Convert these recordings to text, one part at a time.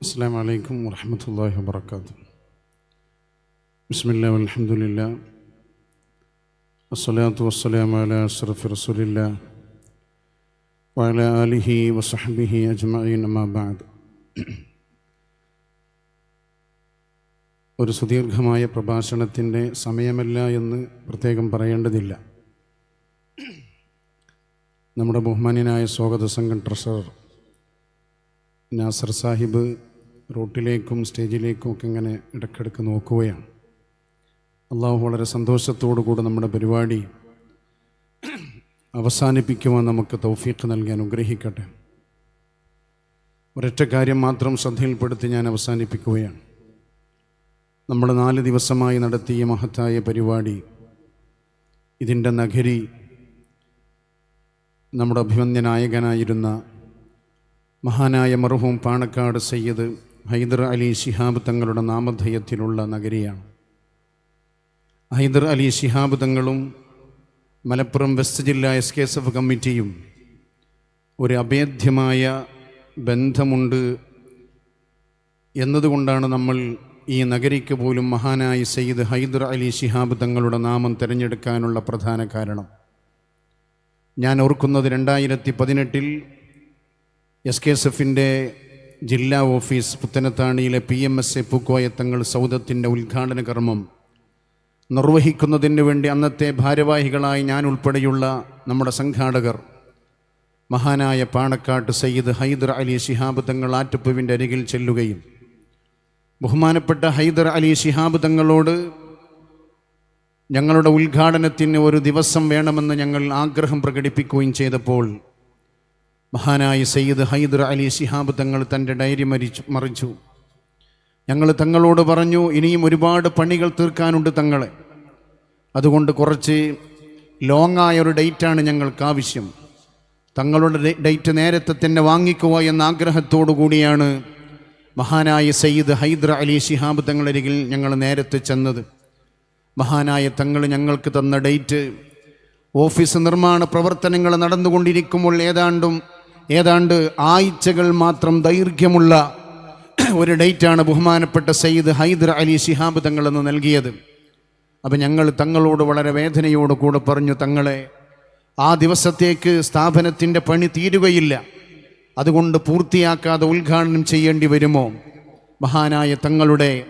السلام عليكم ورحمة الله وبركاته بسم الله والحمد لله والصلاة والسلام على أشرف رسول الله وعلى آله وصحبه أجمعين أما بعد ഒരു സുദീർഘമായ പ്രഭാഷണത്തിൻ്റെ സമയമല്ല എന്ന് പ്രത്യേകം പറയേണ്ടതില്ല നമ്മുടെ ബഹുമാന്യനായ സ്വാഗത സംഘം ട്രഷറർ നാസർ സാഹിബ് റോട്ടിലേക്കും സ്റ്റേജിലേക്കും ഒക്കെ ഇങ്ങനെ ഇടയ്ക്കിടയ്ക്ക് നോക്കുകയാണ്. അള്ളാഹു വളരെ സന്തോഷത്തോടു കൂടെ നമ്മുടെ പരിപാടി അവസാനിപ്പിക്കുവാൻ നമുക്ക് തൗഫീഖ് നൽകി അനുഗ്രഹിക്കട്ടെ. ഒരൊറ്റ കാര്യം മാത്രം ശ്രദ്ധയിൽപ്പെടുത്തി ഞാൻ അവസാനിപ്പിക്കുകയാണ്. നമ്മൾ നാല് ദിവസമായി നടത്തിയ മഹത്തായ പരിപാടി ഇതിന്റെ നഗരി നമ്മുടെ അഭിമന്യ നായകനായിരുന്ന മഹാനായ മർഹൂം പാണക്കാട് സയ്യിദ് ഹൈദർ അലി ശിഹാബ് തങ്ങളുടെ നാമധേയത്തിലുള്ള നഗരിയാണ്. ഹൈദർ അലി ശിഹാബ് തങ്ങളും മലപ്പുറം വെസ്റ്റ് ജില്ലാ എസ് കെ എസ് എഫ് കമ്മിറ്റിയും ഒരു അഭേദ്യമായ ബന്ധമുണ്ട് എന്നതുകൊണ്ടാണ് നമ്മൾ ഈ നഗരിക്ക് പോലും മഹാനായ സയ്യിദ് ഹൈദർ അലി ശിഹാബ് തങ്ങളുടെ നാമം തിരഞ്ഞെടുക്കാനുള്ള പ്രധാന കാരണം. ഞാൻ ഓർക്കുന്നത് രണ്ടായിരത്തി പതിനെട്ടിൽ എസ് കെ എസ് എഫിന്റെ ജില്ലാ office പുത്തനത്താണിയിലെ P M S A Pookoyathangal സൗദത്തിന്റെ ഉദ്ഘാടന കർമ്മം. നിർവഹിക്കുന്നതിന് വേണ്ടി അന്നത്തെ ഭാരവാഹികളായി ഞാൻ ഉൾപ്പെടെയുള്ള നമ്മുടെ സംഘാടകർ മഹാനായ പാണക്കാട്ട് സയ്യിദ് ഹൈദർ അലി ശിഹാബ് തങ്ങൾ ആറ്റുപ്പുവിന്റെ അരികിൽ ചെല്ലുകയും ബഹുമാനപ്പെട്ട ഹൈദർ അലി ശിഹാബ് തങ്ങളോട് ഞങ്ങളുടെ ഉദ്ഘാടനത്തിന് ഒരു ദിവസം വേണമെന്ന് ഞങ്ങൾ ആഗ്രഹം പ്രകടിപ്പിക്കുകയും ചെയ്തപ്പോൾ മഹാനായ സയ്യിദ് ഹൈദർ അലി ശിഹാബ് തങ്ങൾ തന്റെ ഡയറി മരിച്ചു മറിച്ചു. ഞങ്ങൾ തങ്ങളോട് പറഞ്ഞു ഇനിയും ഒരുപാട് പണികൾ തീർക്കാനുണ്ട് തങ്ങളെ. അതുകൊണ്ട് കുറച്ച് ലോങ്ങായ ഒരു ഡേറ്റാണ് ഞങ്ങൾക്ക് ആവശ്യം. തങ്ങളുടെ ഡേറ്റ് നേരത്തെ തന്നെ വാങ്ങിക്കുക എന്ന ആഗ്രഹത്തോടു കൂടിയാണ് മഹാനായ സയ്യിദ് ഹൈദർ അലി ശിഹാബ് തങ്ങളരികിൽ ഞങ്ങൾ നേരത്തെ ചെന്നത്. മഹാനായ തങ്ങൾ ഞങ്ങൾക്ക് തന്ന ഡേറ്റ് ഓഫീസ് നിർമ്മാണ പ്രവർത്തനങ്ങൾ നടന്നുകൊണ്ടിരിക്കുമ്പോൾ ഏതാണ്ടും ഏതാണ്ട് ആഴ്ചകൾ മാത്രം ദൈർഘ്യമുള്ള ഒരു ഡേറ്റാണ് ബഹുമാനപ്പെട്ട സയ്യിദ് ഹൈദർ അലി ശിഹാബ് തങ്ങളെന്ന് നൽകിയത്. അപ്പം ഞങ്ങൾ തങ്ങളോട് വളരെ വേദനയോട് കൂടെ പറഞ്ഞു തങ്ങളെ ആ ദിവസത്തേക്ക് സ്ഥാപനത്തിന്റെ പണി തീരുകയില്ല. അതുകൊണ്ട് പൂർത്തിയാക്കാതെ ഉദ്ഘാടനം ചെയ്യേണ്ടി വരുമോ? മഹാനായ തങ്ങളുടെ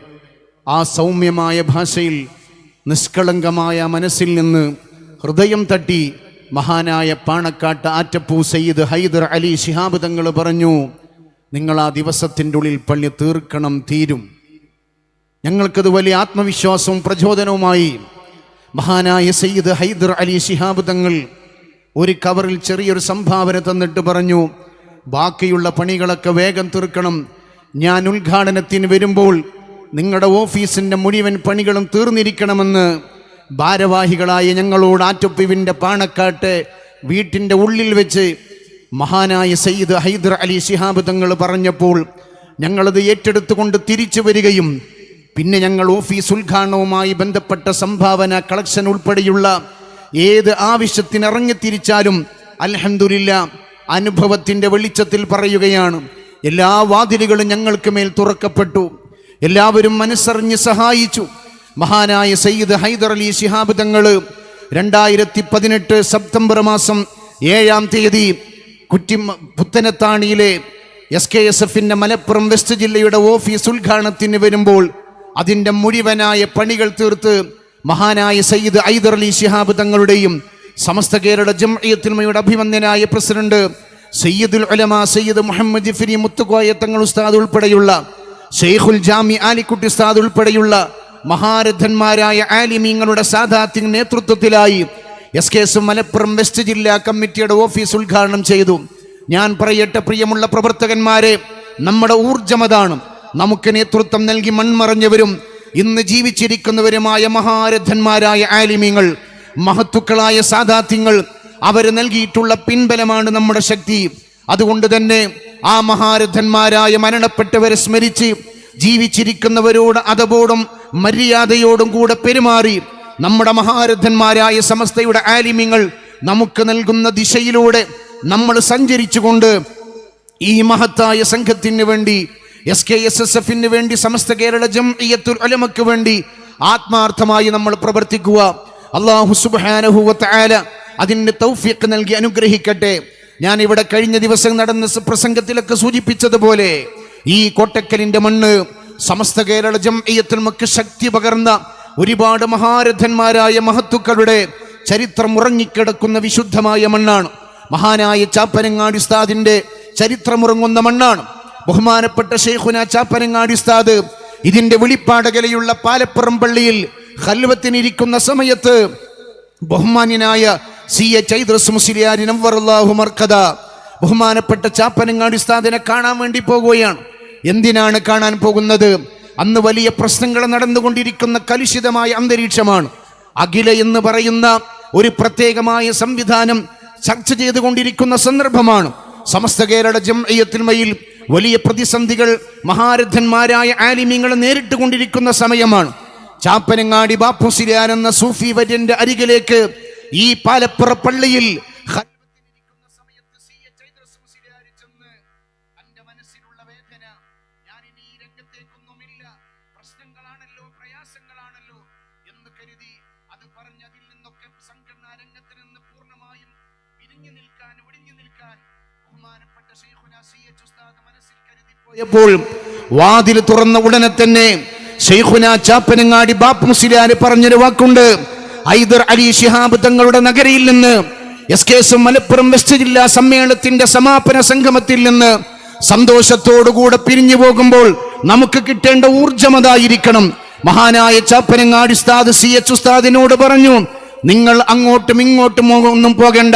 ആ സൗമ്യമായ ഭാഷയിൽ നിഷ്കളങ്കമായ മനസ്സിൽ നിന്ന് ഹൃദയം തട്ടി മഹാനായ പാണക്കാട്ട് ആറ്റപ്പൂ സയ്യിദ് ഹൈദർ അലി ശിഹാബ് തങ്ങൾ പറഞ്ഞു നിങ്ങൾ ആ ദിവസത്തിന്റെ ഉള്ളിൽ പള്ളി തീർക്കണം തീരും. ഞങ്ങൾക്കത് വലിയ ആത്മവിശ്വാസവും പ്രചോദനവുമായി. മഹാനായ സയ്യിദ് ഹൈദർ അലി ശിഹാബ് തങ്ങൾ ഒരു കവറിൽ ചെറിയൊരു സംഭാവന തന്നിട്ട് പറഞ്ഞു ബാക്കിയുള്ള പണികളൊക്കെ വേഗം തീർക്കണം. ഞാൻ ഉദ്ഘാടനത്തിന് വരുമ്പോൾ നിങ്ങളുടെ ഓഫീസിന്റെ മുഴുവൻ പണികളും തീർന്നിരിക്കണമെന്ന് ഭാരവാഹികളായ ഞങ്ങളോട് ആറ്റൊപ്പിവിന്റെ പാണക്കാട്ട് വീട്ടിന്റെ ഉള്ളിൽ വെച്ച് മഹാനായ സയ്യിദ് ഹൈദർ അലി ശിഹാബ് തങ്ങൾ പറഞ്ഞപ്പോൾ ഞങ്ങളത് ഏറ്റെടുത്തുകൊണ്ട് തിരിച്ചു വരികയും പിന്നെ ഞങ്ങൾ ഓഫീസ് ഉദ്ഘാടനവുമായി ബന്ധപ്പെട്ട സംഭാവന കളക്ഷൻ ഉൾപ്പെടെയുള്ള ഏത് ആവശ്യത്തിന് തിരിച്ചാലും അലഹന്ദില്ല അനുഭവത്തിന്റെ വെളിച്ചത്തിൽ പറയുകയാണ്. എല്ലാ വാതിലുകളും ഞങ്ങൾക്ക് മേൽ തുറക്കപ്പെട്ടു. എല്ലാവരും മനസ്സറിഞ്ഞ് സഹായിച്ചു. മഹാനായ സയ്യിദ് ഹൈദർ അലി ശിഹാബ് തങ്ങൾ രണ്ടായിരത്തി പതിനെട്ട് സെപ്റ്റംബർ മാസം ഏഴാം തീയതി കുറ്റി പുത്തനത്താണിയിലെ എസ് കെ എസ് എഫിന്റെ മലപ്പുറം വെസ്റ്റ് ജില്ലയുടെ ഓഫീസ് ഉദ്ഘാടനത്തിന് വരുമ്പോൾ അതിന്റെ മുഴുവനായ പണികൾ തീർത്ത് മഹാനായ സയ്യിദ് ഐദർ അലി ശിഹാബ് തങ്ങളുടെയും സമസ്ത കേരള ജംഇയ്യത്തുൽമയുടെ അഭിമന്യനായ പ്രസിഡന്റ് സയ്യിദുൽ ഉലമ സയ്യിദ് മുഹമ്മദ് ജിഫിരി മുത്തുകോയ തങ്ങൾ ഉസ്താദ് ഉൾപ്പെടെയുള്ള ഷെയ്ഖുൽ ജാമി ആലിക്കുട്ടി ഉസ്താദ് ഉൾപ്പെടെയുള്ള മഹാരഥന്മാരായ ആലിമീങ്ങളുടെ സാധാത്യ നേതൃത്വത്തിലായി S K S Malappuram west ജില്ലാ കമ്മിറ്റിയുടെ ഓഫീസ് ഉദ്ഘാടനം ചെയ്തു. ഞാൻ പറയട്ടെ പ്രിയമുള്ള പ്രവർത്തകന്മാരെ നമ്മുടെ ഊർജമതാണ് നമുക്ക് നേതൃത്വം നൽകി മൺമറഞ്ഞവരും ഇന്ന് ജീവിച്ചിരിക്കുന്നവരുമായ മഹാരഥന്മാരായ ആലിമീങ്ങൾ മഹത്തുക്കളായ സാധാത്യങ്ങൾ അവർ നൽകിയിട്ടുള്ള പിൻബലമാണ് നമ്മുടെ ശക്തി. അതുകൊണ്ട് തന്നെ ആ മഹാരഥന്മാരായ മരണപ്പെട്ടവരെ സ്മരിച്ച് ജീവിച്ചിരിക്കുന്നവരോട് അതബോടും മര്യാദയോടും കൂടെ പെരുമാറി നമ്മുടെ മഹാരഥന്മാരായ സമസ്തയുടെ ആലിമ്യങ്ങൾ നമുക്ക് നൽകുന്ന ദിശയിലൂടെ നമ്മൾ സഞ്ചരിച്ചുകൊണ്ട് ഈ മഹത്തായ സംഘത്തിന് വേണ്ടി എസ് കെ എസ് എസ് എഫിന് വേണ്ടി സമസ്ത കേരള ജംഇയ്യത്തുൽ അലമക്ക് വേണ്ടി ആത്മാർത്ഥമായി നമ്മൾ പ്രവർത്തിക്കുക. അള്ളാഹു തആല അതിന് തൗഫീഖ് നൽകി അനുഗ്രഹിക്കട്ടെ. ഞാൻ ഇവിടെ കഴിഞ്ഞ ദിവസം നടന്ന പ്രസംഗത്തിലൊക്കെ സൂചിപ്പിച്ചതുപോലെ ഈ കോട്ടക്കലിന്റെ മണ്ണ് സമസ്ത കേരള ജംഇയ്യത്തുൽ മക്ക് ശക്തി പകർന്ന ഒരുപാട് മഹാരഥന്മാരായ മഹത്തുക്കളുടെ ചരിത്രം ഉറങ്ങിക്കിടക്കുന്ന വിശുദ്ധമായ മണ്ണാണ്. മഹാനായ ചാപ്പനങ്ങാടി ഉസ്താദിന്റെ ചരിത്രമുറങ്ങുന്ന മണ്ണാണ്. ബഹുമാനപ്പെട്ട ഷെയ്ഖുന ചാപ്പനങ്ങാടി ഉസ്താദ് ഇതിന്റെ വെളിപ്പാടകലയുള്ള പാലപ്പുറം പള്ളിയിൽ ഹൽവത്തിനിരിക്കുന്ന സമയത്ത് ബഹുമാന്യനായ സി എ ചൈദ്രസ് മുസ്ലിയാരി നവറുല്ലാഹു മർക്കദ ബഹുമാനപ്പെട്ട ചാപ്പനങ്ങാടി ഉസ്താദിനെ കാണാൻ വേണ്ടി പോകുകയാണ്. എന്തിനാണ് കാണാൻ പോകുന്നത്? അന്ന് വലിയ പ്രശ്നങ്ങൾ നടന്നുകൊണ്ടിരിക്കുന്ന കലുഷിതമായ അന്തരീക്ഷമാണ്. അഖില എന്ന് പറയുന്ന ഒരു പ്രത്യേകമായ സംവിധാനം ചർച്ച ചെയ്തുകൊണ്ടിരിക്കുന്ന സന്ദർഭമാണ്. സമസ്ത കേരള ജംഇയ്യത്തുൽമയിൽ വലിയ പ്രതിസന്ധികൾ മഹാരഥന്മാരായ ആലിമ്യങ്ങൾ നേരിട്ട് കൊണ്ടിരിക്കുന്ന സമയമാണ്. ചാപ്പനങ്ങാടി ബാപ്പുസിരിയാൻ എന്ന സൂഫി വര്യന്റെ അരികിലേക്ക് ഈ പാലപ്പുറ പള്ളിയിൽ പോയപ്പോൾ വാതിൽ തുറന്ന ഉടനെ തന്നെ ഷെയ്ഖുന ചാപ്പനങ്ങാടി ബാപ്പ് മുസ്ലിയാര് പറഞ്ഞൊരു വാക്കുണ്ട്. ഐദർ അലി ഷിഹാബ് തങ്ങളുടെ നഗരിയിൽ നിന്ന് S K S Malappuram west ജില്ലാ സമ്മേളനത്തിന്റെ സമാപന സംഗമത്തിൽ നിന്ന് സന്തോഷത്തോടുകൂടെ പിരിഞ്ഞു പോകുമ്പോൾ നമുക്ക് കിട്ടേണ്ട ഊർജമതായിരിക്കണം മഹാനായ ചാപ്പനങ്ങാടി ഉസ്താദ് സി എച്ച് ഉസ്താദിനോട് പറഞ്ഞു നിങ്ങൾ അങ്ങോട്ടും ഇങ്ങോട്ടും ഒന്നും പോകേണ്ട.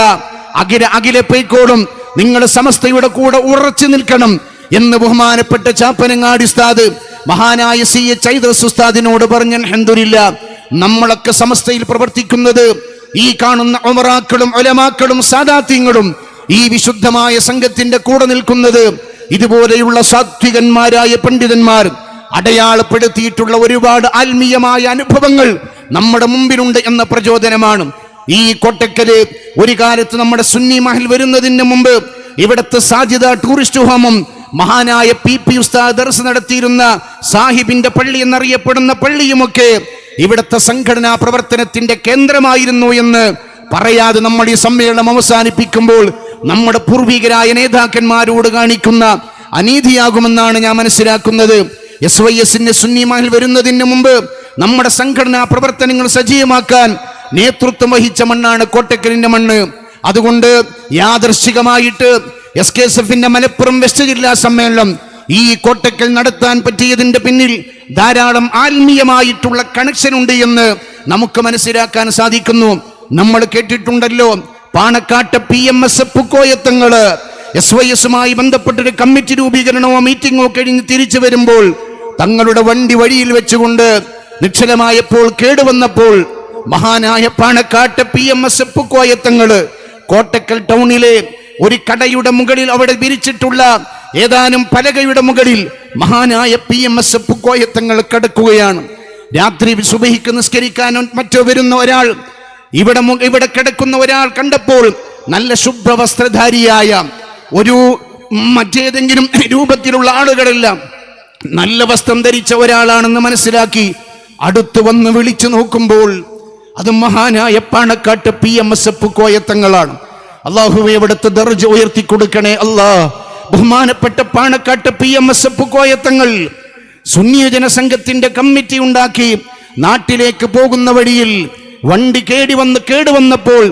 അഖില അഖിലെ പൊയ്ക്കോളും. നിങ്ങൾ സമസ്തയുടെ കൂടെ ഉറച്ചു നിൽക്കണം. എന്ന് ബഹുമാനപ്പെട്ട ചാപ്പനങ്ങാടി ഉസ്താദ് മഹാനായ സി എച്ച് ഐദസ് ഉസ്താദിനോട് പറഞ്ഞ അൽഹംദുലില്ല നമ്മളൊക്കെ സമസ്തയിൽ പ്രവർത്തിക്കുന്നത് ഈ കാണുന്ന ഒമറാക്കളും ഒലമാക്കളും സാദാത്യങ്ങളും ഈ വിശുദ്ധമായ സംഘത്തിന്റെ കൂടെ നിൽക്കുന്നത് ഇതുപോലെയുള്ള സാത്വികന്മാരായ പണ്ഡിതന്മാർ അടയാളപ്പെടുത്തിയിട്ടുള്ള ഒരുപാട് ആത്മീയമായ അനുഭവങ്ങൾ നമ്മുടെ മുമ്പിലുണ്ട് എന്ന പ്രചോദനമാണ്. ഈ കോട്ടക്കൽ ഒരു കാലത്ത് നമ്മുടെ സുന്നി മഹൽ വരുന്നതിന് മുമ്പ് ഇവിടുത്തെ സാധ്യത ടൂറിസ്റ്റ് ഹോമും മഹാനായ പി പി ഉസ്താദ് ദർസ് നടത്തിയിരുന്ന സാഹിബിന്റെ പള്ളി എന്നറിയപ്പെടുന്ന പള്ളിയുമൊക്കെ ഇവിടുത്തെ സംഘടനാ പ്രവർത്തനത്തിന്റെ കേന്ദ്രമായിരുന്നു എന്ന് പറയാതെ നമ്മൾ ഈ സമ്മേളനം അവസാനിപ്പിക്കുമ്പോൾ നമ്മുടെ പൂർവികരായ നേതാക്കന്മാരോട് കാണിക്കുന്ന അനീതിയാകുമെന്നാണ് ഞാൻ മനസ്സിലാക്കുന്നത്. എസ് വൈ എസിന്റെ സുന്നിമാഹിൽ വരുന്നതിന് മുമ്പ് നമ്മുടെ സംഘടനാ പ്രവർത്തനങ്ങൾ സജീവമാക്കാൻ നേതൃത്വം വഹിച്ച മണ്ണാണ് കോട്ടക്കലിന്റെ മണ്ണ്. അതുകൊണ്ട് യാദർശികമായിട്ട് എസ് കെ എസ് എഫിന്റെ മലപ്പുറം വെസ്റ്റ് ജില്ലാ സമ്മേളനം ഈ കോട്ടക്കൽ നടത്താൻ പറ്റിയതിന്റെ പിന്നിൽ ധാരാളം ആത്മീയമായിട്ടുള്ള കണക്ഷൻ ഉണ്ട് എന്ന് നമുക്ക് മനസ്സിലാക്കാൻ സാധിക്കുന്നു. നമ്മൾ കേട്ടിട്ടുണ്ടല്ലോ Panakkad P M S F Koyathangal S Y എസുമായി ബന്ധപ്പെട്ടൊരു കമ്മിറ്റി രൂപീകരണമോ മീറ്റിംഗോ കഴിഞ്ഞ് തിരിച്ചു വരുമ്പോൾ തങ്ങളുടെ വണ്ടി വഴിയിൽ വെച്ചുകൊണ്ട് നിശ്ചലമായപ്പോൾ കേടുവന്നപ്പോൾ മഹാനായ Panakkad P M S F Koyathangal Kottakkal ടൗണിലെ ഒരു കടയുടെ മുകളിൽ അവിടെ വിരിച്ചിട്ടുള്ള ഏതാനും പലകയുടെ മുകളിൽ മഹാനായ പി എം എസ് പുക്കോയത്തങ്ങൾ കിടക്കുകയാണ്. രാത്രി സുബഹിക്ക് നിസ്കരിക്കാനോ മറ്റോ വരുന്ന ഒരാൾ ഇവിടെ ഇവിടെ കിടക്കുന്ന ഒരാൾ കണ്ടപ്പോൾ നല്ല ശുഭ്രവസ്ത്രധാരിയായ ഒരു മറ്റേതെങ്കിലും രൂപത്തിലുള്ള ആളുകളെല്ലാം നല്ല വസ്ത്രം ധരിച്ച ഒരാളാണെന്ന് മനസ്സിലാക്കി അടുത്തു വന്ന് വിളിച്ചു നോക്കുമ്പോൾ അത് മഹാനായ Panakkad P M S F കോയത്തങ്ങളാണ് അള്ളാഹുവെ അവിടുത്തെ ദർജ ഉയർത്തി കൊടുക്കണേ അല്ലാ. ബഹുമാനപ്പെട്ട Panakkad P M S F Koyathangal സുന്നിയ ജനസംഘത്തിന്റെ കമ്മിറ്റി ഉണ്ടാക്കി നാട്ടിലേക്ക് പോകുന്ന വഴിയിൽ വണ്ടി കേടി വന്ന് കേടുവന്നപ്പോൾ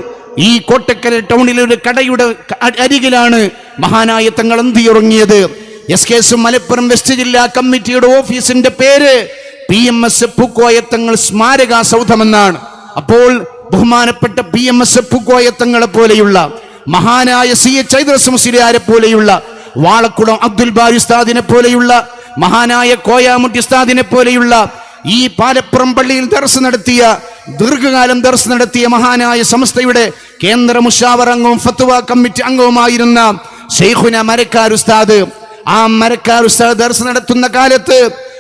ഈ കോട്ടക്കര ടൗണിലെ ഒരു കടയുടെ അരികിലാണ് മഹാനായ തങ്ങൾ എന്തിയുറങ്ങിയത് S K S Malappuram west ജില്ലാ കമ്മിറ്റിയുടെ ഓഫീസിന്റെ പേര് പി എം എസ് പൂക്കോയത്തങ്ങൾ സ്മാരക സൗധമെന്നാണ്. അപ്പോൾ ബഹുമാനപ്പെട്ട പി എം എസ് പൂക്കോയത്തങ്ങളെ പോലെയുള്ള മഹാനായ സി എച്ച് ചൈദ്രസ് മുസ്ലിയാരെ പോലെയുള്ള വാളക്കുളം അബ്ദുൽ ബാരി ഉസ്താദിനെ പോലെയുള്ള മഹാനായ കോയാമുട്ടി ഉസ്താദിനെ പോലെയുള്ള ഈ പാലപ്പുറം പള്ളിയിൽ ദർസ് നടത്തിയ ദീർഘകാലം ദർസ് നടത്തിയ മഹാനായ സംസ്ഥയുടെ കേന്ദ്ര മുഷാവർ അംഗവും ഫത്വ കമ്മിറ്റി അംഗവുമായിരുന്ന ഷെയ്ഖുന മരക്കാർ ഉസ്താദ്. ആ മരക്കാർ ഉസ്താദ് ദർസ് നടത്തുന്ന കാലത്ത്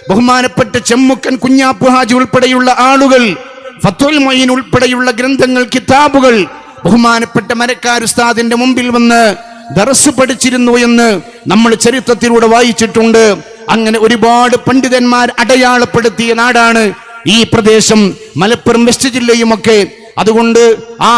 ബഹുമാനപ്പെട്ട ചെമ്മുക്കൻ കുഞ്ഞാപ്പു ഹാജി ഉൾപ്പെടെയുള്ള ആളുകൾ ഫത്തുൽ മൊയ്ൻ ഉൾപ്പെടെയുള്ള ഗ്രന്ഥങ്ങൾ കിതാബുകൾ ബഹുമാനപ്പെട്ട മരക്കാർ ഉസ്താദിന്റെ മുമ്പിൽ വന്ന് ദർസ് പഠിച്ചിരുന്നു എന്ന് നമ്മൾ ചരിത്രത്തിലൂടെ വായിച്ചിട്ടുണ്ട്. അങ്ങനെ ഒരുപാട് പണ്ഡിതന്മാർ അടയാളപ്പെടുത്തിയ നാടാണ് ഈ പ്രദേശം. മലപ്പുറം വെസ്റ്റ് ജില്ലയുമൊക്കെ. അതുകൊണ്ട് ആ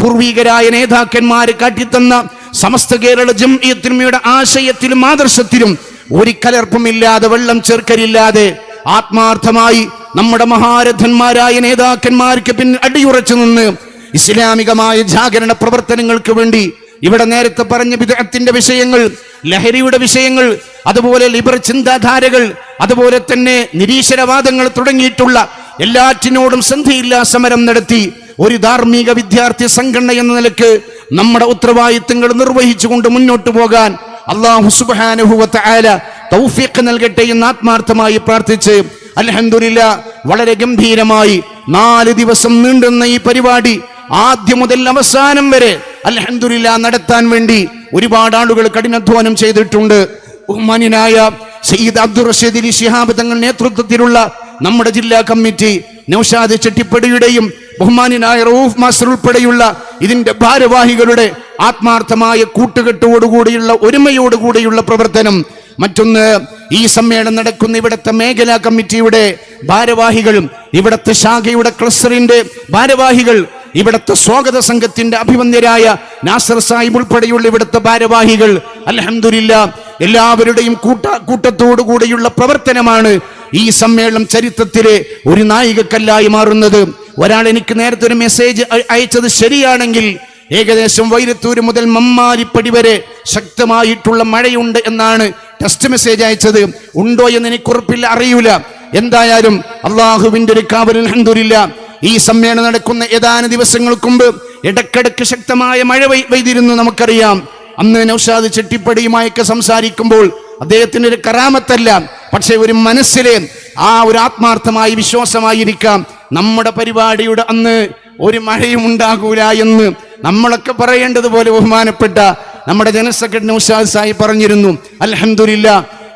പൂർവീകരായ നേതാക്കന്മാർ കാട്ടിത്തന്ന സമസ്ത കേരള ജംഇയ്യത്തുൽമയുടെ ആശയത്തിലും ആദർശത്തിലും ഒരു കലർപ്പുമില്ലാതെ വെള്ളം ചേർക്കലില്ലാതെ ആത്മാർത്ഥമായി നമ്മുടെ മഹാരഥന്മാരായ നേതാക്കന്മാർക്ക് പിൻ അടിയുറച്ചു നിന്ന് ഇസ്ലാമികമായ ജാഗരണ പ്രവർത്തനങ്ങൾക്ക് വേണ്ടി ഇവിടെ നേരത്തെ പറഞ്ഞ വിദഗ്ധത്തിന്റെ വിഷയങ്ങൾ ലഹരിയുടെ വിഷയങ്ങൾ അതുപോലെ ലിബർ ചിന്താധാരകൾ അതുപോലെ തന്നെ നിരീശ്വരവാദങ്ങൾ തുടങ്ങിയിട്ടുള്ള എല്ലാറ്റിനോടും സന്ധിയില്ലാ സമരം നടത്തി ഒരു ധാർമ്മിക വിദ്യാർത്ഥി സംഘടന എന്ന നിലയ്ക്ക് നമ്മുടെ ഉത്തരവാദിത്തങ്ങൾ നിർവഹിച്ചുകൊണ്ട് മുന്നോട്ട് പോകാൻ അള്ളാഹു സുബാനുഭവത്തെ ആല തൗഫീഖ് നൽകട്ടെ എന്ന് ആത്മാർത്ഥമായി പ്രാർത്ഥിച്ച് അൽഹംദുലില്ല വളരെ ഗംഭീരമായി നാല് ദിവസം നീണ്ടുന്ന ഈ പരിപാടി ആദ്യം മുതൽ അവസാനം വരെ അൽഹംദുലില്ല നടത്താൻ വേണ്ടി ഒരുപാട് ആളുകൾ കഠിനാധ്വാനം ചെയ്തിട്ടുണ്ട്. ബഹുമാന്യനായ സയ്യിദ് അബ്ദുൾ റഷീദ് ശിഹാബ് തങ്ങൾ നേതൃത്വത്തിലുള്ള നമ്മുടെ ജില്ലാ കമ്മിറ്റി നൌഷാദ് ചെട്ടിപ്പടിയുടെയും ബഹുമാനായ റൌഫ് മാസ്റ്റർ ഉൾപ്പെടെയുള്ള ഇതിന്റെ ഭാരവാഹികളുടെ ആത്മാർത്ഥമായ കൂട്ടുകെട്ടോടുകൂടിയുള്ള ഒരുമയോടുകൂടിയുള്ള പ്രവർത്തനം മറ്റൊന്ന് ഈ സമ്മേളനം നടക്കുന്ന ഇവിടുത്തെ മേഖലാ കമ്മിറ്റിയുടെ ഭാരവാഹികളും ഇവിടുത്തെ ശാഖയുടെ ക്ലസ്റ്ററിന്റെ ഭാരവാഹികൾ ഇവിടുത്തെ സ്വാഗത സംഘത്തിന്റെ അഭിമന്യരായ നാസർ സാഹിബ് ഉൾപ്പെടെയുള്ള ഇവിടുത്തെ ഭാരവാഹികൾ. അലഹമില്ല എല്ലാവരുടെയും കൂട്ട കൂട്ടത്തോടു കൂടിയുള്ള പ്രവർത്തനമാണ് ഈ സമ്മേളനം ചരിത്രത്തിലെ ഒരു നായികക്കല്ലായി മാറുന്നത്. ഒരാൾ എനിക്ക് നേരത്തെ ഒരു മെസ്സേജ് അയച്ചത് ശരിയാണെങ്കിൽ ഏകദേശം വൈരത്തൂര് മുതൽ മമ്മാരിപ്പടി വരെ ശക്തമായിട്ടുള്ള മഴയുണ്ട് എന്നാണ് ടെസ്റ്റ് മെസ്സേജ് അയച്ചത് ഉണ്ടോ എന്ന് എനിക്ക് ഉറപ്പില്ല അറിയൂല. എന്തായാലും അള്ളാഹുവിന്റെ ഒരു കാവലിൽ ഹന്തുരില്ല ഈ സമ്മേളനം നടക്കുന്ന ഏതാനും ദിവസങ്ങൾക്ക് മുമ്പ് ഇടക്കിടക്ക് ശക്തമായ മഴ പെയ്- പെയ്തിരുന്നു നമുക്കറിയാം. അന്ന് നൗഷാദ് ചെട്ടിപ്പടിയുമായൊക്കെ സംസാരിക്കുമ്പോൾ അദ്ദേഹത്തിന്റെ ഒരു കറാമത്തല്ല പക്ഷേ ഒരു മനസ്സിലെ ആ ഒരു ആത്മാർത്ഥമായ വിശ്വാസമായിരിക്കാം. നമ്മുടെ പരിപാടിയുടെ അന്ന് ഒരു മഴയും ഉണ്ടാകൂല എന്ന് നമ്മളൊക്കെ പറയേണ്ടതുപോലെ ബഹുമാനപ്പെട്ട നമ്മുടെ ജനറൽ സെക്രട്ടറി നൗഷാദ് സാഹിബ് പറഞ്ഞിരുന്നു അലഹമില്ല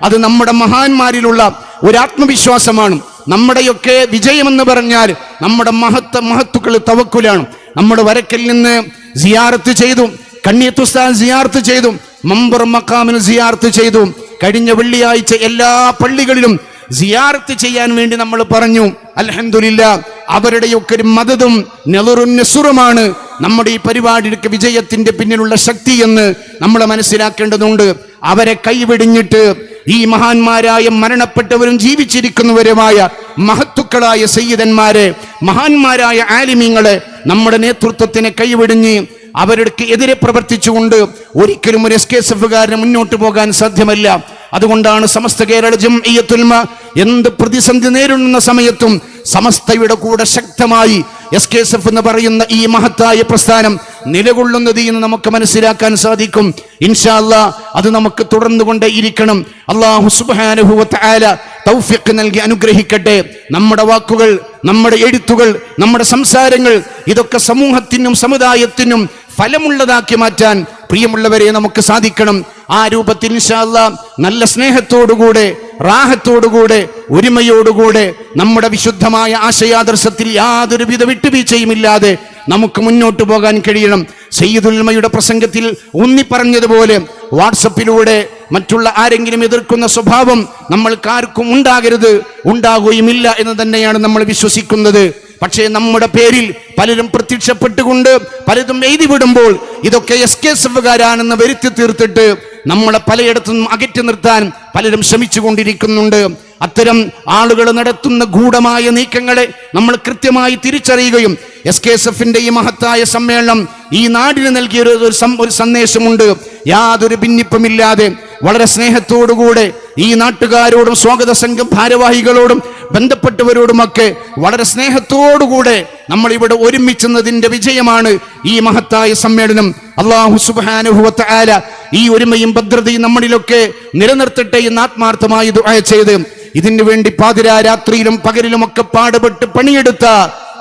അത് നമ്മുടെ മഹാന്മാരിലുള്ള ഒരു ആത്മവിശ്വാസമാണ്. നമ്മുടെയൊക്കെ വിജയമെന്ന് പറഞ്ഞാൽ നമ്മുടെ മഹത്വ മഹത്തുക്കൾ തവക്കുലാണ്. നമ്മുടെ വരക്കൽ നിന്ന് സിയാർത്ത് ചെയ്തു കണ്ണിയത്തുസ്താൻ സിയാർത്ത് ചെയ്തു മമ്പർ മക്കാമിന് സിയാർത്ത് ചെയ്തു. കഴിഞ്ഞ വെള്ളിയാഴ്ച എല്ലാ പള്ളികളിലും സിയാർത്ത് ചെയ്യാൻ വേണ്ടി നമ്മൾ പറഞ്ഞു അലഹമില്ല അവരുടെയൊക്കെ ഒരു മതതും നെളുറും നെസുറുമാണ്. നമ്മുടെ ഈ പരിപാടിയുടെ വിജയത്തിന്റെ പിന്നിലുള്ള ശക്തി എന്ന് നമ്മൾ മനസ്സിലാക്കേണ്ടതുണ്ട്. അവരെ കൈവെടിഞ്ഞിട്ട് ഈ മഹാന്മാരായ മരണപ്പെട്ടവരും ജീവിച്ചിരിക്കുന്നവരുമായ മഹത്തുക്കളായ സയ്യിദന്മാരെ മഹാന്മാരായ ആലിമീങ്ങളെ നമ്മുടെ നേതൃത്വത്തിനെ കൈവെടിഞ്ഞ് അവർക്ക് എതിരെ പ്രവർത്തിച്ചുകൊണ്ട് ഒരിക്കലും ഒരു എസ് കെ എസ് എഫുകാരന് മുന്നോട്ട് പോകാൻ സാധ്യമല്ല. അതുകൊണ്ടാണ് സമസ്ത കേരള ജംഇയത്തുൽമ എന്ത് പ്രതിസന്ധി നേരിടുന്ന സമയത്തും സമസ്തയുടെ കൂടെ ശക്തമായി എസ് കെ എസ് എഫ് എന്ന് പറയുന്ന ഈ മഹത്തായ പ്രസ്ഥാനം നിലകൊള്ളുന്നത് എന്ന് നമുക്ക് മനസ്സിലാക്കാൻ സാധിക്കും. ഇൻഷാല്ല അത് നമുക്ക് തുടർന്നു കൊണ്ടേ ഇരിക്കണം. അള്ളാഹു സുബാനുഭവത്ത് ആല തൗഫിഖ് നൽകി അനുഗ്രഹിക്കട്ടെ. നമ്മുടെ വാക്കുകൾ നമ്മുടെ എഴുത്തുകൾ നമ്മുടെ സംസാരങ്ങൾ ഇതൊക്കെ സമൂഹത്തിനും സമുദായത്തിനും ഫലമുള്ളതാക്കി മാറ്റാൻ പ്രിയമുള്ളവരെ നമുക്ക് സാധിക്കണം. ആ രൂപത്തിൽ ഇൻഷാ അല്ലാ നല്ല സ്നേഹത്തോടുകൂടെ റാഹത്തോടുകൂടെ ഒരുമയോടുകൂടെ നമ്മുടെ വിശുദ്ധമായ ആശയാദർശത്തിൽ യാതൊരുവിധ വിട്ടുവീഴ്ചയുമില്ലാതെ നമുക്ക് മുന്നോട്ട് പോകാൻ കഴിയണം. സയ്യിദുൽമയുടെ പ്രസംഗത്തിൽ ഊന്നി പറഞ്ഞതുപോലെ വാട്സപ്പിലൂടെ മറ്റുള്ള ആരെങ്കിലും എതിർക്കുന്ന സ്വഭാവം നമ്മൾക്കാർക്കും ഉണ്ടാകരുത് ഉണ്ടാകുകയുമില്ല എന്ന് തന്നെയാണ് നമ്മൾ വിശ്വസിക്കുന്നത്. പക്ഷേ നമ്മുടെ പേരിൽ പലരും പ്രത്യക്ഷപ്പെട്ടുകൊണ്ട് പലതും എഴുതി വിടുമ്പോൾ ഇതൊക്കെ എസ് കെ എസ് എഫുകാരാണെന്ന് വരുത്തി തീർത്തിട്ട് നമ്മളെ പലയിടത്തും അകറ്റി നിർത്താൻ പലരും ശ്രമിച്ചു കൊണ്ടിരിക്കുന്നുണ്ട് അത്തരം ആളുകൾ നടത്തുന്ന ഗൂഢമായ നീക്കങ്ങളെ നമ്മൾ കൃത്യമായി തിരിച്ചറിയുകയും എസ് കെ എസ് എഫിന്റെ ഈ മഹത്തായ സമ്മേളനം ഈ നാടിന് നൽകിയ ഒരു സന്ദേശമുണ്ട്. യാതൊരു ഭിന്നിപ്പമില്ലാതെ വളരെ സ്നേഹത്തോടുകൂടെ ഈ നാട്ടുകാരോടും സ്വാഗത സംഘം ഭാരവാഹികളോടും ബന്ധപ്പെട്ടവരോടുമൊക്കെ വളരെ സ്നേഹത്തോടുകൂടെ നമ്മൾ ഇവിടെ ഒരുമിച്ചെന്നതിന്റെ വിജയമാണ് ഈ മഹത്തായ സമ്മേളനം. അള്ളാഹു സുബാനുഭവത്ത് ആല ഈ ഒരുമയും ഭദ്രതയും നമ്മളിലൊക്കെ നിലനിർത്തട്ടെ എന്ന് ആത്മാർത്ഥമായി ചെയ്ത് ഇതിനു വേണ്ടി പാതിരാ രാത്രിയിലും പകലിലും ഒക്കെ പാടുപെട്ട് പണിയെടുത്ത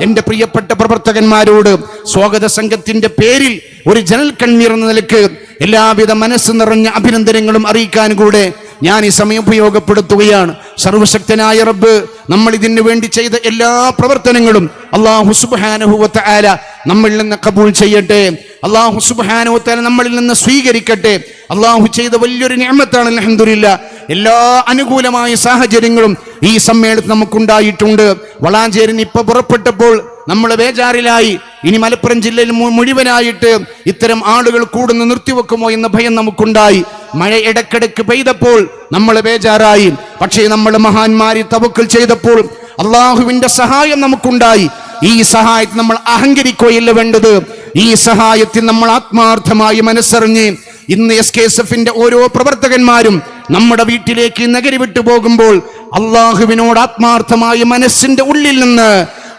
എന്റെ പ്രിയപ്പെട്ട പ്രവർത്തകന്മാരോട് സ്വാഗത സംഘത്തിന്റെ പേരിൽ ഒരു ജനൽ കണ്ണീർ എന്ന നിലയ്ക്ക് എല്ലാവിധ മനസ്സ് നിറഞ്ഞ അഭിനന്ദനങ്ങളും അറിയിക്കാൻ കൂടെ ഞാൻ ഈ സമയം ഉപയോഗപ്പെടുത്തുകയാണ്. സർവശക്തനായ റബ്ബ് നമ്മൾ ഇതിനു വേണ്ടി ചെയ്ത എല്ലാ പ്രവർത്തനങ്ങളും അള്ളാഹു സുബാനുഭവത്ത ആല നമ്മളിൽ നിന്ന് കബൂൾ ചെയ്യട്ടെ. അള്ളാഹു സുബാനുവത്താല നമ്മളിൽ നിന്ന് സ്വീകരിക്കട്ടെ. അള്ളാഹു ചെയ്ത വലിയൊരു നിയമത്താണ് അലഹദില്ല എല്ലാ അനുകൂലമായ സാഹചര്യങ്ങളും ഈ സമ്മേളനത്തിൽ നമുക്കുണ്ടായിട്ടുണ്ട്. വളാഞ്ചേരിന് ഇപ്പൊ പുറപ്പെട്ടപ്പോൾ നമ്മൾ ബേജാറിലായി. ഇനി മലപ്പുറം ജില്ലയിൽ മുഴുവനായിട്ട് ഇത്തരം ആളുകൾ കൂടുന്ന് നിർത്തിവെക്കുമോ എന്ന ഭയം നമുക്കുണ്ടായി. മഴ ഇടക്കിടക്ക് പെയ്തപ്പോൾ നമ്മൾ ബേജാറായി. പക്ഷേ നമ്മൾ മഹാന്മാരി തവക്കൽ ചെയ്തപ്പോൾ അള്ളാഹുവിന്റെ സഹായം നമുക്കുണ്ടായി. ഈ സഹായത്തിൽ നമ്മൾ അഹങ്കരിക്കുകയല്ല വേണ്ടത്. ഈ സഹായത്തിൽ നമ്മൾ ആത്മാർത്ഥമായി മനസ്സറിഞ്ഞ് ഇന്ന് എസ് കെ എസ് എഫിന്റെ ഓരോ പ്രവർത്തകന്മാരും നമ്മുടെ വീട്ടിലേക്ക് നഗരി വിട്ടു പോകുമ്പോൾ അള്ളാഹുവിനോട് ആത്മാർത്ഥമായി മനസ്സിന്റെ ഉള്ളിൽ നിന്ന്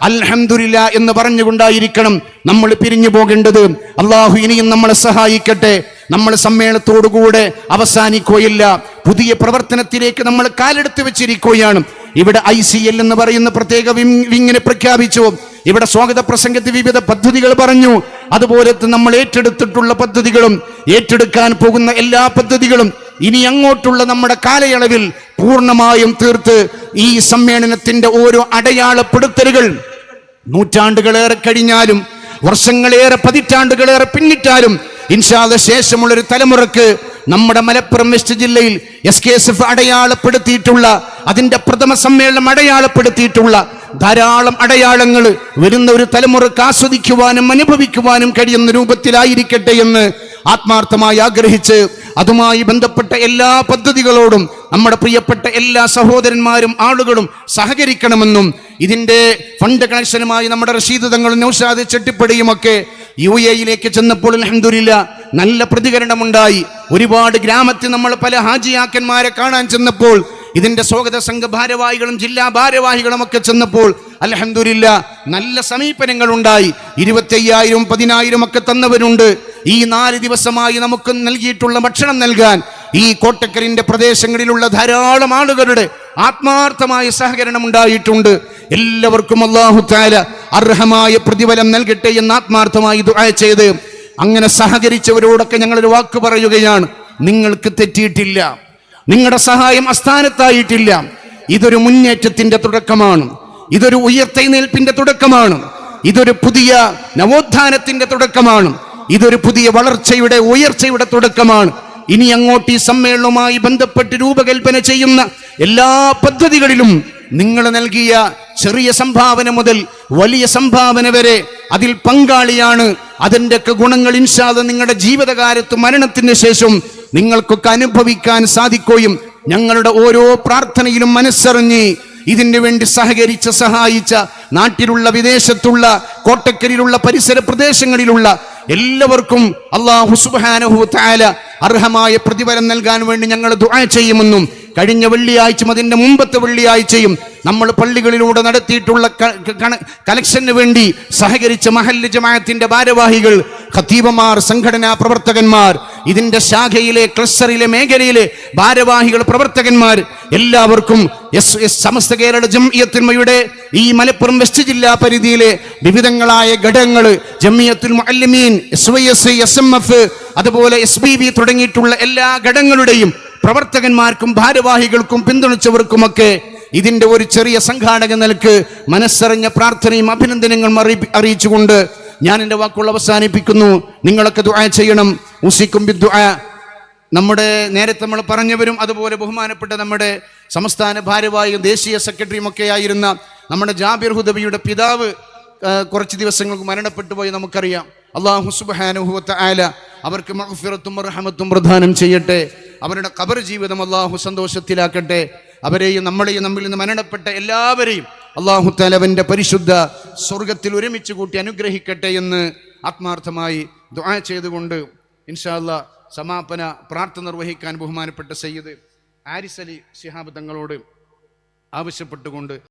അൽഹംദുലില്ല എന്ന് പറഞ്ഞുകൊണ്ടായിരിക്കണം നമ്മൾ പിരിഞ്ഞു പോകേണ്ടത്. അള്ളാഹു ഇനിയും നമ്മളെ സഹായിക്കട്ടെ. നമ്മൾ സമ്മേളനത്തോടുകൂടെ അവസാനിക്കുകയില്ല. പുതിയ പ്രവർത്തനത്തിലേക്ക് നമ്മൾ കാലെടുത്ത് വെച്ചിരിക്കുകയാണ്. ഇവിടെ ഐ സി എൽ എന്ന് പറയുന്ന പ്രത്യേക വിങ് വിങ്ങിനെ പ്രഖ്യാപിച്ചു. ഇവിടെ സ്വാഗത പ്രസംഗത്തിൽ വിവിധ പദ്ധതികൾ പറഞ്ഞു. അതുപോലെ നമ്മൾ ഏറ്റെടുത്തിട്ടുള്ള പദ്ധതികളും ഏറ്റെടുക്കാൻ പോകുന്ന എല്ലാ പദ്ധതികളും ഇനി അങ്ങോട്ടുള്ള നമ്മുടെ കാലയളവിൽ പൂർണമായും തീർത്ത് ഈ സമ്മേളനത്തിന്റെ ഓരോ അടയാളപ്പെടുത്തലുകൾ നൂറ്റാണ്ടുകളേറെ കഴിഞ്ഞാലും വർഷങ്ങളേറെ പതിറ്റാണ്ടുകളേറെ പിന്നിട്ടാലും ഇൻഷാദ ശേഷമുള്ള ഒരു തലമുറയ്ക്ക് നമ്മുടെ മലപ്പുറം വെസ്റ്റ് ജില്ലയിൽ എസ് കെ എസ് എഫ് അടയാളപ്പെടുത്തിയിട്ടുള്ള അതിന്റെ പ്രഥമ സമ്മേളനം അടയാളപ്പെടുത്തിയിട്ടുള്ള ധാരാളം അടയാളങ്ങൾ വരുന്ന ഒരു തലമുറയ്ക്ക് ആസ്വദിക്കുവാനും അനുഭവിക്കുവാനും കഴിയുന്ന രൂപത്തിലായിരിക്കട്ടെ എന്ന് ആത്മാർത്ഥമായി ആഗ്രഹിച്ച് അതുമായി ബന്ധപ്പെട്ട എല്ലാ പദ്ധതികളോടും നമ്മുടെ പ്രിയപ്പെട്ട എല്ലാ സഹോദരന്മാരും ആളുകളും സഹകരിക്കണമെന്നും ഇതിന്റെ ഫണ്ട് കണക്ഷനുമായി നമ്മുടെ റഷീദ് തങ്ങൾ നൗഷാദ് ചെട്ടിപ്പടിയുമൊക്കെ യു എയിലേക്ക് ചെന്നപ്പോൾ അൽഹംദുലില്ലാ നല്ല പ്രതികരണമുണ്ടായി. ഒരുപാട് ഗ്രാമത്തിൽ നമ്മൾ പല ഹാജിയാക്കന്മാരെ കാണാൻ ചെന്നപ്പോൾ ഇതിന്റെ സ്വാഗത സംഘ ഭാരവാഹികളും ജില്ലാ ഭാരവാഹികളും ഒക്കെ ചെന്നപ്പോൾ അലഹന്ദില്ല നല്ല സമീപനങ്ങൾ ഉണ്ടായി ഇരുപത്തയ്യായിരം പതിനായിരം ഒക്കെ തന്നവരുണ്ട്. ഈ നാല് ദിവസമായി നമുക്ക് നൽകിയിട്ടുള്ള ഭക്ഷണം നൽകാൻ ഈ കോട്ടക്കലിന്റെ പ്രദേശങ്ങളിലുള്ള ധാരാളം ആളുകളുടെ ആത്മാർത്ഥമായ സഹകരണം ഉണ്ടായിട്ടുണ്ട്. എല്ലാവർക്കും അള്ളാഹു താല അർഹമായ പ്രതിഫലം നൽകട്ടെ എന്ന് ആത്മാർത്ഥമായി ചെയ്ത് അങ്ങനെ സഹകരിച്ചവരോടൊക്കെ ഞങ്ങളൊരു വാക്ക് പറയുകയാണ് നിങ്ങൾക്ക് തെറ്റിയിട്ടില്ല. നിങ്ങളുടെ സഹായം അസ്ഥാനത്തായിട്ടില്ല ഇതൊരു മുന്നേറ്റത്തിന്റെ തുടക്കമാണ്. ഇതൊരു ഉയർത്തെഴുന്നേൽപ്പിന്റെ തുടക്കമാണ്. ഇതൊരു പുതിയ നവോത്ഥാനത്തിന്റെ തുടക്കമാണ്. ഇതൊരു പുതിയ വളർച്ചയുടെ ഉയർച്ചയുടെ തുടക്കമാണ്. ഇനി അങ്ങോട്ട് ഈ സമ്മേളനവുമായി ബന്ധപ്പെട്ട് രൂപകൽപ്പന ചെയ്യുന്ന എല്ലാ പദ്ധതികളിലും നിങ്ങൾ നൽകിയ ചെറിയ സംഭാവന മുതൽ വലിയ സംഭാവന വരെ അതിൽ പങ്കാളിയാണ്. അതിന്റെയൊക്കെ ഗുണങ്ങൾ ഇൻഷാദ് നിങ്ങളുടെ ജീവിതകാലത്ത് മരണത്തിന് ശേഷം നിങ്ങൾക്കൊക്കെ അനുഭവിക്കാൻ സാധിക്കുകയും ഞങ്ങളുടെ ഓരോ പ്രാർത്ഥനയിലും മനസ്സറിഞ്ഞ് ഇതിനു വേണ്ടി സഹകരിച്ച സഹായിച്ച നാട്ടിലുള്ള വിദേശത്തുള്ള കോട്ടക്കരിലുള്ള പരിസര പ്രദേശങ്ങളിലുള്ള എല്ലാവർക്കും അള്ളാഹു സുബ്ഹാനഹു തആല അർഹമായ പ്രതിഫലം നൽകാൻ വേണ്ടി ഞങ്ങൾ ദുആ ചെയ്യുമെന്നും കഴിഞ്ഞ വെള്ളിയാഴ്ചയും അതിന്റെ മുമ്പത്തെ വെള്ളിയാഴ്ചയും നമ്മൾ പള്ളികളിലൂടെ നടത്തിയിട്ടുള്ള കലക്ഷന് വേണ്ടി സഹകരിച്ച മഹല്ല് ജമാഅത്തിന്റെ ഭാരവാഹികൾ ഖത്തീബമാർ സംഘടനാ പ്രവർത്തകന്മാർ ഇതിന്റെ ശാഖയിലെ ക്ലസ്റ്ററിലെ മേഖലയിലെ ഭാരവാഹികൾ പ്രവർത്തകന്മാർ എല്ലാവർക്കും എസ് എസ് സമസ്ത കേരള ജംഇയത്തിന്മയുടെ ഈ മലപ്പുറം വെസ്റ്റ് ജില്ലാ പരിധിയിലെ വിവിധങ്ങളായ ഘടകങ്ങൾ ജമിയത്തുൽ Muallimeen S Y S S M F അതുപോലെ എസ് ബി വി തുടങ്ങിയിട്ടുള്ള എല്ലാ ഘടകങ്ങളുടെയും പ്രവർത്തകന്മാർക്കും ഭാരവാഹികൾക്കും പിന്തുണച്ചവർക്കുമൊക്കെ ഇതിന്റെ ഒരു ചെറിയ സംഘാടക നിലയ്ക്ക് മനസ്സറിഞ്ഞ പ്രാർത്ഥനയും അഭിനന്ദനങ്ങളും അറിയി- അറിയിച്ചുകൊണ്ട് ഞാൻ എന്റെ വാക്കുകൾ അവസാനിപ്പിക്കുന്നു. നിങ്ങളൊക്കെ ദുആ ചെയ്യണം. ഉസിക്കും ബിദ്ദുആ നമ്മുടെ നേരത്തെ നമ്മൾ പറഞ്ഞവരും അതുപോലെ ബഹുമാനപ്പെട്ട നമ്മുടെ സംസ്ഥാന ഭാരവാഹിയും ദേശീയ സെക്രട്ടറിയും ഒക്കെ ആയിരുന്ന നമ്മുടെ ജാബിർ ഹുദബിയുടെ പിതാവ് കുറച്ച് ദിവസങ്ങൾക്ക് മരണപ്പെട്ടു പോയി നമുക്കറിയാം. അള്ളാഹു സുബാനുഹുവത്ത ആല അവർക്ക് മഹഫിറത്തും റഹമത്തും പ്രദാനം ചെയ്യട്ടെ. അവരുടെ ഖബർ ജീവിതം അള്ളാഹു സന്തോഷത്തിലാക്കട്ടെ. അവരെയും നമ്മളെയും നമ്മിൽ നിന്ന് മരണപ്പെട്ട എല്ലാവരെയും അള്ളാഹു തലവന്റെ പരിശുദ്ധ സ്വർഗത്തിൽ ഒരുമിച്ച് കൂട്ടി അനുഗ്രഹിക്കട്ടെ എന്ന് ആത്മാർത്ഥമായി ദുആ ചെയ്തുകൊണ്ട് ഇൻഷാല്ല സമാപന പ്രാർത്ഥന നിർവഹിക്കാൻ ബഹുമാനപ്പെട്ട സയ്യിദ് ആരിസലി ശിഹാബ് തങ്ങളോട് ആവശ്യപ്പെട്ടുകൊണ്ട്